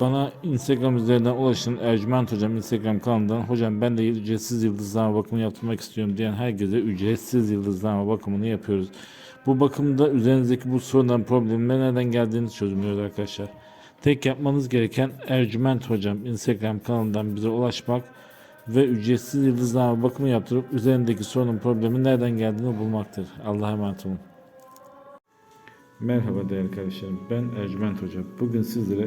bana Instagram üzerinden ulaşın Ercüment Hocam Instagram kanalından hocam ben de ücretsiz yıldızlama bakımı yaptırmak istiyorum diyen herkese ücretsiz yıldızlama bakımını yapıyoruz. Bu bakımda üzerinizdeki bu sorunların problemin nereden geldiğini çözümlüyoruz arkadaşlar. Tek yapmanız gereken Ercüment Hocam Instagram kanalından bize ulaşmak ve ücretsiz yıldızlama bakımı yaptırıp üzerindeki sorunun problemin nereden geldiğini bulmaktır. Allah'a emanet olun. Merhaba değerli kardeşlerim. Ben Ercüment Hoca. Bugün sizlere